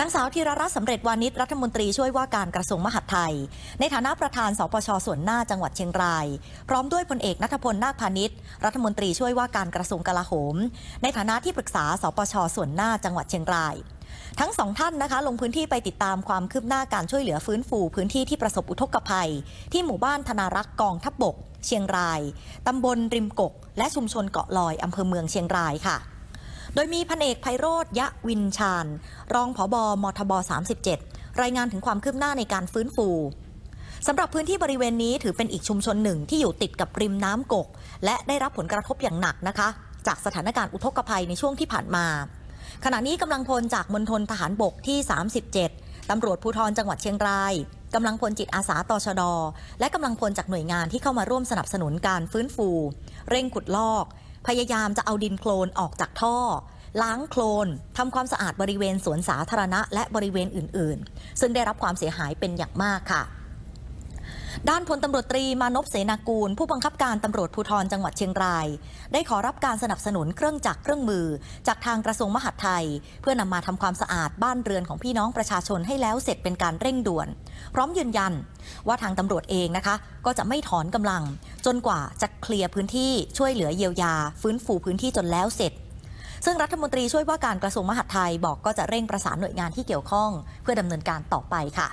นางสาวธีรรัตน์สำเร็จวานิชรัฐมนตรีช่วยว่าการกระทรวงมหาดไทย ในฐานะประธานสปชส่วนหน้าจังหวัดเชียงราย พร้อมด้วยพลเอกนัทพลนาคพาณิชย์รัฐมนตรีช่วยว่าการกระทรวงกลาโหม ในฐานะที่ปรึกษาสปชส่วนหน้าจังหวัดเชียงรายทั้งสองท่านนะคะลงพื้นที่ไปติดตามความคืบหน้าการช่วยเหลือฟื้นฟูพื้นที่ที่ประสบอุทกภัย ที่หมู่บ้านธนารักษ์กองทัพบบก เชียงราย ตำบลริมกก และชุมชนเกาะลอยอำเภอเมืองเชียงรายค่ะ โดยมีพันเอกไพโรธยะวินชาญ รองผบมทบ 37 รายงานถึงความคืบหน้าในการฟื้นฟูสำหรับพื้นที่บริเวณนี้ถือเป็นอีกชุมชนหนึ่งที่อยู่ติดกับริมน้ำกก และได้รับผลกระทบอย่างหนักนะคะ จากสถานการณ์อุทกภัยในช่วงที่ผ่านมา ขณะนี้กำลังพลจากมณฑลทหารบกที่ 37ตำรวจภูธรจังหวัดเชียงรายกำลังพลจิตอาสาตชด และกำลังพลจากหน่วยงานที่เข้ามาร่วมสนับสนุนการฟื้นฟู เร่งขุดลอก พยายามจะเอาดินโคลนออกจากท่อ ล้างโคลนทำความสะอาดบริเวณสวนสาธารณะและบริเวณอื่น ๆ ซึ่งได้รับความเสียหายเป็นอย่างมากค่ะด้านพลตำรวจตรีมานพเสนากูล ผู้บังคับการตำรวจภูธรจังหวัดเชียงราย ได้ขอรับการสนับสนุนเครื่องจักรเครื่องมือ จากทางกระทรวงมหาดไทย เพื่อนำมาทำความสะอาดบ้านเรือนของพี่น้องประชาชนให้แล้วเสร็จเป็นการเร่งด่วน พร้อมยืนยัน ว่าทางตำรวจเองนะคะ ก็จะไม่ถอนกำลัง จนกว่าจะเคลียร์พื้นที่ช่วยเหลือเยียวยา ฟื้นฟูพื้นที่จนแล้วเสร็จ ซึ่งรัฐมนตรีช่วยว่าการกระทรวงมหาดไทยบอกก็จะเร่งประสานหน่วยงานที่เกี่ยวข้อง เพื่อดำเนินการต่อไปค่ะ